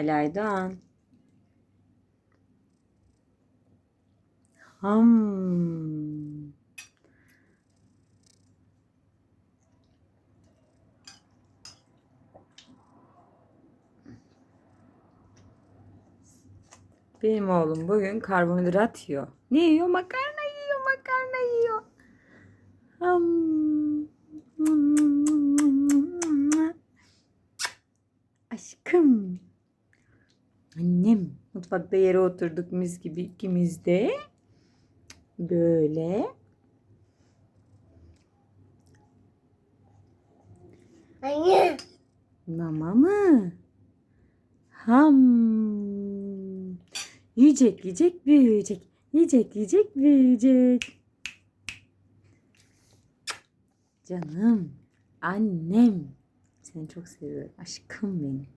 Ali. Ham. Benim oğlum bugün karbonhidrat yiyor. Ne yiyor? Makarna yiyor, makarna yiyor. Ham. Aşkım. Annem. Mutfakta yere oturduk mis gibi ikimiz de. Böyle. Anne. Mama mı? Ham. Yiyecek, yiyecek, büyüyecek. Yiyecek, yiyecek, büyüyecek. Canım, annem. Seni çok seviyorum. Aşkım benim.